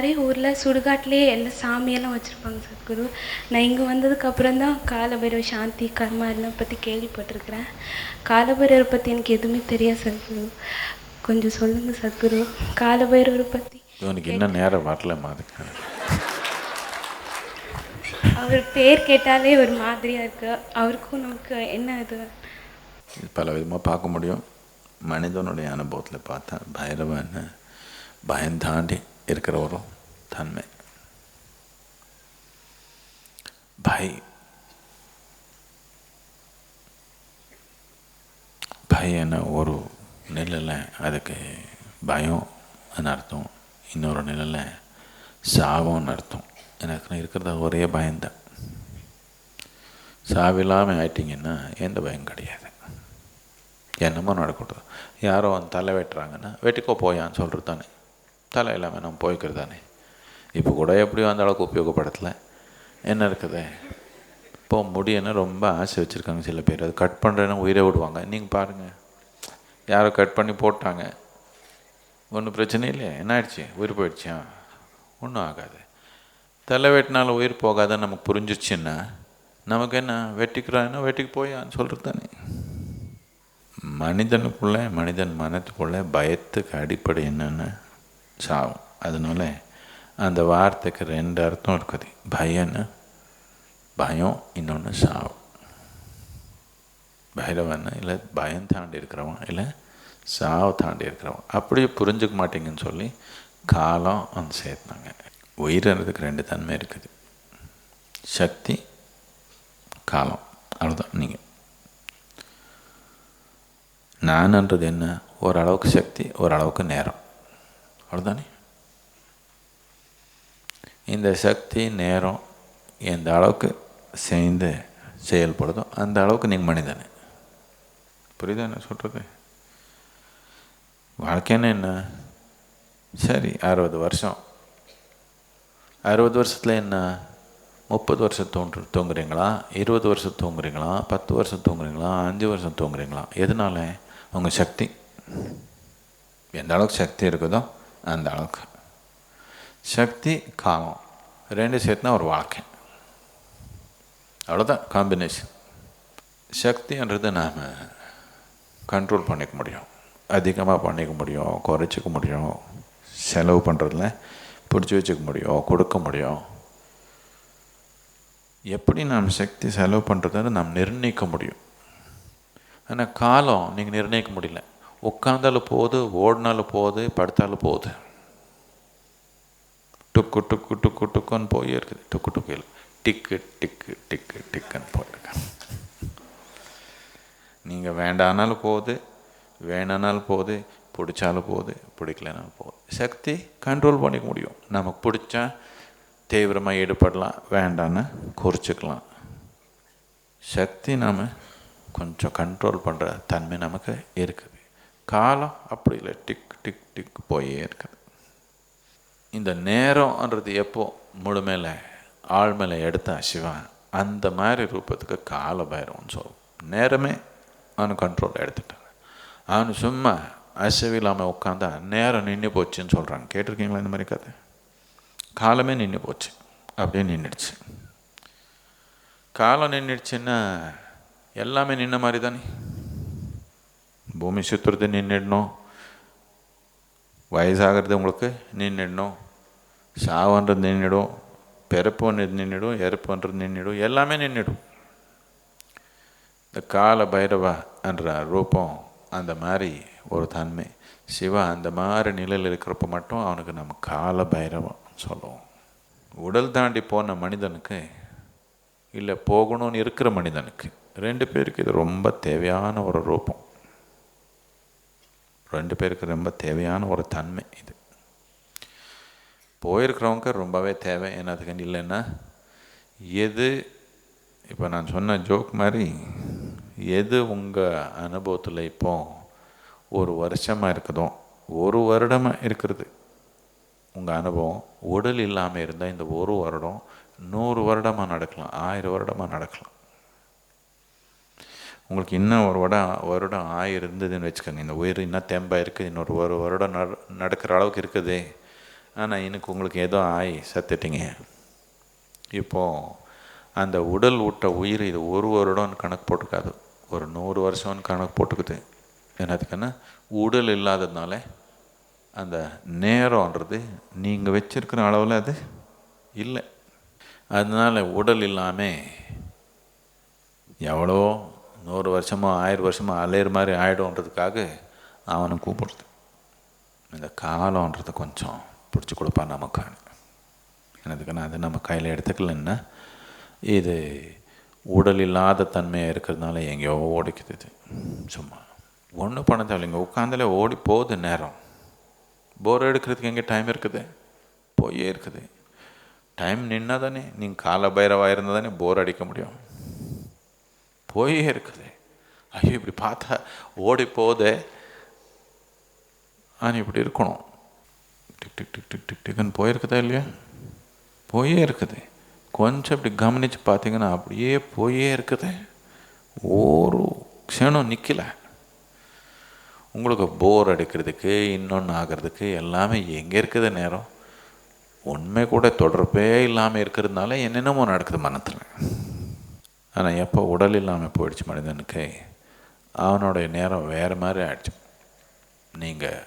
நிறைய ஊரில் சுடுகாட்டிலே எல்லாம் சாமியெல்லாம் வச்சுருப்பாங்க சத்குரு. நான் இங்கே வந்ததுக்கப்புறம் தான் காலபைரவ சாந்தி கர்மா எல்லாம் பற்றி கேள்விப்பட்டிருக்கிறேன். காலபைரவரை பற்றி எனக்கு எதுவுமே தெரியாது சத்குரு. கொஞ்சம் சொல்லுங்கள் சத்குரு. காலபைரவரை பற்றி இவனுக்கு இன்னும் நேரம் வரலம்மா அதுக்கு அவர் பேர் கேட்டாலே ஒரு மாதிரியாக இருக்கு. அவருக்கும் நமக்கு என்ன இது? இது பல விதமாக பார்க்க முடியும். மனிதனுடைய அனுபவத்தில் பார்த்தா பைரவன் பயந்தாண்டி இருக்கிற ஒரு தன்மை. பை. பயன ஒரு நிலையில் அதுக்கு பயம் அர்த்தம். இன்னொரு நிலையில் சாவம்னு அர்த்தம். எனக்கு இருக்கிறத ஒரே பயம்தான். சாவில்லாமல் ஆயிட்டிங்கன்னா எந்த பயம் கிடையாது. என்னமோ நடக்கூடாது யாரோ வந்து தலை வெட்டுறாங்கன்னா வெட்டிக்கோ போயான்னு சொல்கிறது தானே தலை இல்லாமல் நம்ம போய்க்கிறது தானே. இப்போ கூட எப்படி அந்த அளவுக்கு உபயோகப்படுத்தலை. என்ன இருக்குது? இப்போ முடியன்னு ரொம்ப ஆசை வச்சுருக்காங்க சில பேர். அது கட் பண்ணுறேன்னா உயிரை விடுவாங்க. நீங்கள் பாருங்கள் யாரோ கட் பண்ணி போட்டாங்க. ஒன்றும் பிரச்சனை இல்லையே. என்ன ஆயிடுச்சு? உயிர் போயிடுச்சா? ஒன்றும் ஆகாது. தலை வெட்டினால உயிர் போகாத நமக்கு புரிஞ்சிச்சுன்னா நமக்கு என்ன? வெட்டிக்கிறான்னா வெட்டிக்கு போயான்னு சொல்கிறது தானே. மனிதனுக்குள்ளே மனிதன் மனத்துக்குள்ளே பயத்துக்கு அடிப்படை என்னென்னு சாவும் அதனால அந்த வார்த்தைக்கு ரெண்டு அர்த்தம் இருக்குது. பயன்னு பயம் இன்னொன்று சாவு. பைரவன் இல்லை பயம் தாண்டி இருக்கிறவன் இல்லை சாவு தாண்டி இருக்கிறவன். அப்படியே புரிஞ்சுக்க மாட்டீங்கன்னு சொல்லி காலம் வந்து சேர்த்தாங்க. உயிரினத்துக்கு ரெண்டு தன்மை இருக்குது. சக்தி காலம். அவ்வளோதான் நீங்கள் நான்ன்றது என்ன? ஓரளவுக்கு சக்தி ஓரளவுக்கு நேரம். அவ்வளோதானே இந்த சக்தி நேரம் எந்த அளவுக்கு சேர்ந்து செயல்படுதோ அந்த அளவுக்கு நீங்கள் மனிதனே. புரியுதா என்ன சொல்கிறது வாழ்க்கைன்னு என்ன? சரி அறுபது வருஷம். அறுபது வருஷத்தில் என்ன? முப்பது வருஷம் தூங்கு தூங்குறீங்களா? இருபது வருஷம் தூங்குறீங்களா? பத்து வருஷம் தூங்குறீங்களா? அஞ்சு வருஷம் தூங்குறீங்களா? எதனால? உங்கள் சக்தி. எந்த அளவுக்கு சக்தி இருக்குதோ அந்த அளவுக்கு. சக்தி காலம் ரெண்டு சேர்த்துனா ஒரு வாழ்க்கை அவ்வளோதான் காம்பினேஷன் சக்தின்றது நாம் கண்ட்ரோல் பண்ணிக்க முடியும். அதிகமாக பண்ணிக்க முடியும் குறைச்சிக்க முடியும் செலவு பண்ணுறதுல பிடிச்சி வச்சுக்க முடியும் கொடுக்க முடியும். எப்படி நாம் சக்தி செலவு பண்ணுறதுன்னு நாம் நிர்ணயிக்க முடியும். ஆனால் காலம் நீங்கள் நிர்ணயிக்க முடியல. உட்காந்தாலும் போகுது ஓடினாலும் போகுது படுத்தாலும் போகுது. டுக்கு டுக்கு டுக்கு டுக்குன்னு போய் இருக்குது. டுக்கு டுக்கு இல்லை. டிக்கு டிக்கு டிக்கு டிக்குன்னு போயிருக்கு. நீங்கள் வேண்டானாலும் போகுது வேணானாலும் போகுது பிடிச்சாலும் போகுது பிடிக்கலனாலும் போகுது. சக்தி கண்ட்ரோல் பண்ணிக்க முடியும். நமக்கு பிடிச்சா தீவிரமாக ஈடுபடலாம் வேண்டான்னு குறிச்சிக்கலாம். சக்தி நாம் கொஞ்சம் கண்ட்ரோல் பண்ணுற தன்மை நமக்கு இருக்குது காலம் அப்படி இல்லை. டிக் டிக் டிக் போயே இருக்குது இந்த நேரம்ன்றது எப்போ முழுமையில் ஆள் மேலே எடுத்தா சிவன் அந்த மாதிரி ரூபத்துக்கு கால பைரவம்னு சொல்லும் நேரமே அவனு கண்ட்ரோல் எடுத்துட்டாங்க அவனு சும்மா அசைவில்லாமல் உட்காந்தா நேரம் நின்று போச்சுன்னு சொல்கிறாங்க கேட்டிருக்கீங்களா இந்த மாதிரி கதை? காலமே நின்று போச்சு. அப்படியே நின்றுடுச்சு காலம் நின்றுடுச்சுன்னா எல்லாமே நின்ன மாதிரி தானே? பூமி சுற்றுறது நின்றுடணும் வயசாகிறது உங்களுக்கு நின்றுடணும் சாவுன்றது நின்றுடும் பிறப்புன்றது நின்றுடும் இறப்புன்றது நின்றுடும் எல்லாமே நின்றுடும் இந்த கால பைரவா என்ற ரூபம் அந்த மாதிரி ஒரு தன்மை சிவா அந்த மாதிரி நிலையில் இருக்கிறப்ப மட்டும் அவனுக்கு நம்ம கால பைரவம் சொல்லுவோம் உடல் தாண்டி போன மனிதனுக்கு இல்லை போகணும்னு இருக்கிற மனிதனுக்கு ரெண்டு பேருக்கு இது ரொம்ப தேவையான ஒரு ரூபம் ரெண்டு பேருக்கு ரொம்ப தேவையான ஒரு தன்மை இது. போயிருக்கிறவங்க ரொம்பவே தேவை. என்னதுக்கு இல்லைன்னா எது இப்போ நான் சொன்ன ஜோக் மாதிரி எது உங்கள் அனுபவத்தில் இப்போ ஒரு வருஷமாக இருக்குதோ ஒரு வருடமாக இருக்கிறது உங்கள் அனுபவம் உடல் இல்லாமல் இருந்தால் இந்த ஒரு வருடம் நூறு வருடமாக நடக்கலாம் ஆயிரம் வருடமாக நடக்கலாம். உங்களுக்கு இன்னும் ஒரு வருடம் வருடம் ஆயிருந்ததுன்னு இருந்ததுன்னு வச்சுக்கோங்க. இந்த உயிர் இன்னும் தெம்பாக இருக்குது. இன்னொரு ஒரு வருடம் நட நடக்கிற அளவுக்கு இருக்குது. ஆனால் எனக்கு உங்களுக்கு ஏதோ ஆகி செத்துட்டீங்க. இப்போது அந்த உடல் விட்ட உயிர் இது ஒரு வருடம்னு கணக்கு போட்டுக்காது. ஒரு நூறு வருஷம்னு கணக்கு போட்டுக்குது. என்னதுக்குன்னா உடல் இல்லாததுனால அந்த நேரம்ன்றது நீங்கள் வச்சுருக்கிற அளவில் அது இல்லை. அதனால உடல் இல்லாமல் எவ்வளோ நூறு வருஷமோ ஆயிரம் வருஷமோ அலையிற மாதிரி ஆகிடும்ன்றதுக்காக அவனை கூப்பிடுறது. இந்த காலம்ன்றது கொஞ்சம் பிடிச்சி கொடுப்பான் நமக்கு. எனதுக்குன்னா அது நம்ம கையில் எடுத்துக்கலன்னா இது உடல் இல்லாத தன்மையாக இருக்கிறதுனால எங்கேயோ ஓடிக்குது இது. சும்மா ஒன்றும் பண்ண தேவையில்லைங்க உட்காந்தாலே ஓடி போகுது நேரம். போர் எடுக்கிறதுக்கு எங்கே டைம் இருக்குது? போயே இருக்குது. டைம் நின்னா தானே நீங்கள் கால பைரவாக இருந்தால் தானே போர் அடிக்க முடியும். போயே இருக்குது. ஐயோ இப்படி பார்த்தா ஓடி போதே ஆனால் இப்படி இருக்கணும். Tick tick tick tick tick டிக்குன்னு போயிருக்குதா இல்லையா? போயே இருக்குது. கொஞ்சம் இப்படி கவனித்து பார்த்தீங்கன்னா அப்படியே போயே இருக்குது. ஒரு க்ஷணம் நிற்கல உங்களுக்கு போர் அடிக்கிறதுக்கு இன்னொன்று ஆகிறதுக்கு எல்லாமே எங்கே இருக்குது நேரம்? உண்மை கூட தொடர்பே இல்லாமல் இருக்கிறதுனால என்னென்னமோ நடக்குது மனத்தில். ஆனால் எப்போ உடல் இல்லாமல் போயிடுச்சு மனிதனுக்கு அவனுடைய நேரம் வேறு மாதிரி ஆயிடுச்சு. நீங்கள்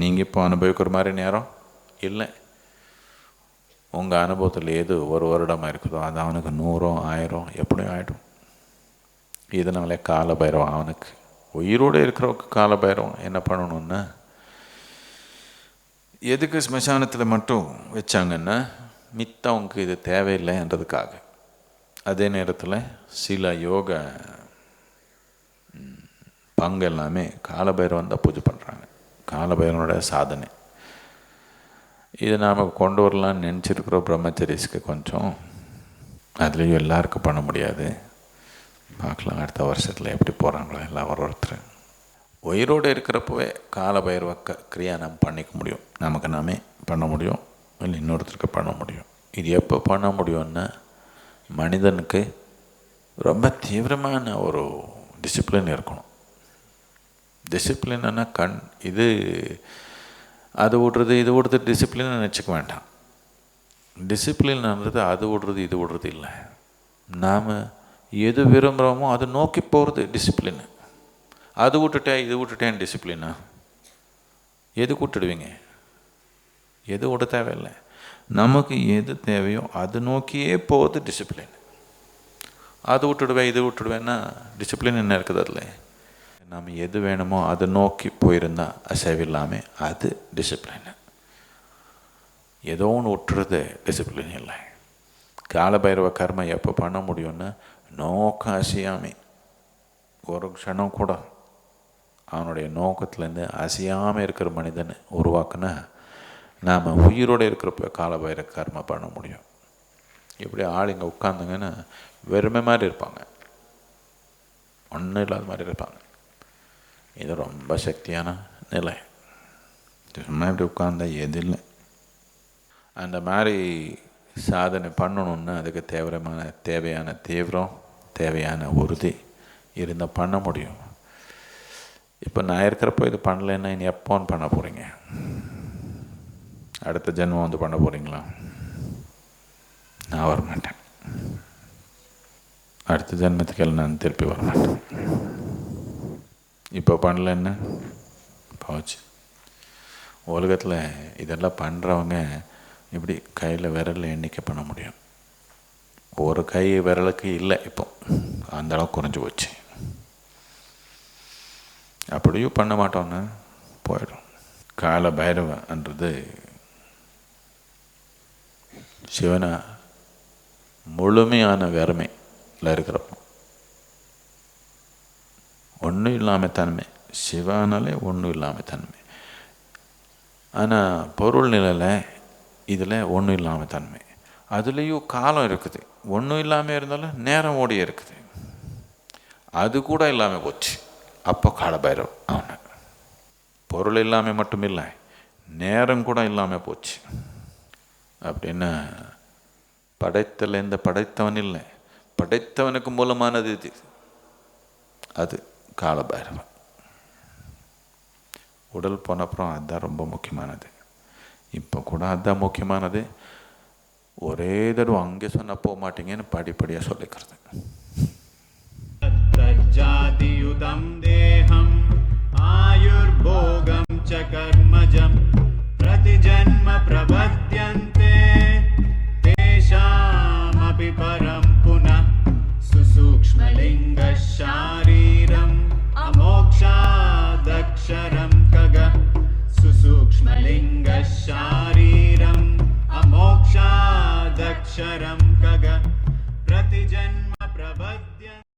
நீங்கள் இப்போ அனுபவிக்கிற மாதிரி நேரம் இல்லை. உங்கள் அனுபவத்தில் எது ஒரு வருடமாக இருக்குதோ அது அவனுக்கு நூறோ ஆயிரம் எப்படியும் ஆகிடும் இதனாலே கால பைரவம் அவனுக்கு உயிரோடு இருக்கிறவங்க கால பைரவம் என்ன பண்ணணும்னா எதுக்கு ஸ்மசானத்தில் மட்டும் வச்சாங்கன்னா மித்தவங்களுக்கு இது தேவையில்லைன்றதுக்காக. அதே நேரத்தில் சில யோக பங்கு எல்லாமே காலபைரவன் தான் பூஜை பண்ணுறாங்க காலபைரவனோட சாதனை. இது நாம் கொண்டு வரலாம்னு நினச்சிருக்கிறோம் பிரம்மச்சரிஸ்க்கு கொஞ்சம். அதுலேயும் எல்லாருக்கும் பண்ண முடியாது. பார்க்கலாம் அடுத்த வருஷத்தில் எப்படி போகிறாங்களோ எல்லாம் ஒரு ஒருத்தர். உயிரோடு இருக்கிறப்பவே காலபைரவ க கிரியா நம்ம பண்ணிக்க முடியும். நமக்கு நாமே பண்ண முடியும். இல்லை இன்னொருத்தருக்கு பண்ண முடியும். இது எப்போ பண்ண முடியும்னா மனிதனுக்கு ரொம்ப தீவிரமான ஒரு டிசிப்ளின் இருக்கணும். டிசிப்ளின்னா கண் இது அது விடுறது இது விடுறது டிசிப்ளின் நினச்சிக்க வேண்டாம். டிசிப்ளின்ன்றது அது விடுறது இது விடுறது இல்லை. நாம் எது விரும்புகிறோமோ அதை நோக்கி போகிறது டிசிப்ளின் அது விட்டுட்டேன் இது விட்டுட்டேன் டிசிப்ளினா எது விட்டுடுவீங்க எது விட தேவையில்லை. நமக்கு எது தேவையோ அது நோக்கியே போகுது டிசிப்ளின் அது விட்டுடுவேன் இது விட்டுடுவேன்னா டிசிப்ளின் என்ன இருக்குது அதில்? நம்ம எது வேணுமோ அதை நோக்கி போயிருந்தா அசைவில்லாமல் அது டிசிப்ளின் ஏதோ ஒன்று விட்டுறது டிசிப்ளின் இல்லை. காலபைரவ கர்ம எப்போ பண்ண முடியும்னா நோக்கம் அசையாமை. ஒரு க்ஷணம் கூட அவனுடைய நோக்கத்துலேருந்து அசையாமல் இருக்கிற மனிதனை உருவாக்குனா நாம் உயிரோடு இருக்கிறப்ப காலபைர கர்ம பண்ண முடியும். இப்படி ஆள் இங்கே உட்காந்துங்கன்னா வெறுமை மாதிரி இருப்பாங்க. ஒன்றும் இல்லாத மாதிரி இருப்பாங்க. இது ரொம்ப சக்தியான நிலை. சும்மா இப்படி உட்காந்தா எது இல்லை. அந்த மாதிரி சாதனை பண்ணணுன்னா அதுக்கு தேவையான தேவையான தீவிரம் தேவையான உறுதி இருந்தால் பண்ண முடியும். இப்போ நான் இருக்கிறப்போ இது பண்ணலைன்னா இனி எப்போன்னு பண்ண போகிறீங்க அடுத்த ஜென்மம் வந்து பண்ண போகிறீங்களா நான் வரமாட்டேன். அடுத்த ஜென்மத்துக்கெல்லாம் நான் திருப்பி வரமாட்டேன். இப்போ பண்ணலன்னா போச்சு. உலகத்தில் இதெல்லாம் பண்ணுறவங்க இப்படி கையில் விரலில் எண்ணிக்கை பண்ண முடியும். ஒரு கை விரலுக்கு இல்லை இப்போ. அந்த அளவு குறைஞ்சி போச்சு. அப்படியும் பண்ண மாட்டோன்னு போயிடும். கால பைரவன்றது சிவனை முழுமையான வெறுமையில் இருக்கிறப்போ ஒன்றும் இல்லாமல் தன்மை சிவானாலே ஒன்றும் இல்லாமல் தன்மை. ஆனால் பொருள் நிலையில் இதில் ஒன்றும் இல்லாமல் தன்மை. அதுலேயும் காலம் இருக்குது. ஒன்றும் இல்லாமல் இருந்தாலும் நேரம் ஓடி இருக்குது. அது கூட இல்லாமல் போச்சு. அப்போ காலபைரவ் அவனை. பொருள் இல்லாமல் மட்டும் இல்லை நேரம் கூட இல்லாமல் போச்சு. அப்படின்னு படைத்தல் இந்த படைத்தவன் இல்லை. படைத்தவனுக்கு மூலமானது இது. அது காலபைரவன். உடல் போன அப்புறம் அதுதான் ரொம்ப முக்கியமானது. இப்போ கூட அதுதான் முக்கியமானது. ஒரே தடவை அங்கே சொன்னால் போக மாட்டீங்கன்னு படிப்படியாக சொல்லிக்கிறது. தேகம் ஆயுர்போகம் சகல ग प्रतिजन्म प्रबद्यन्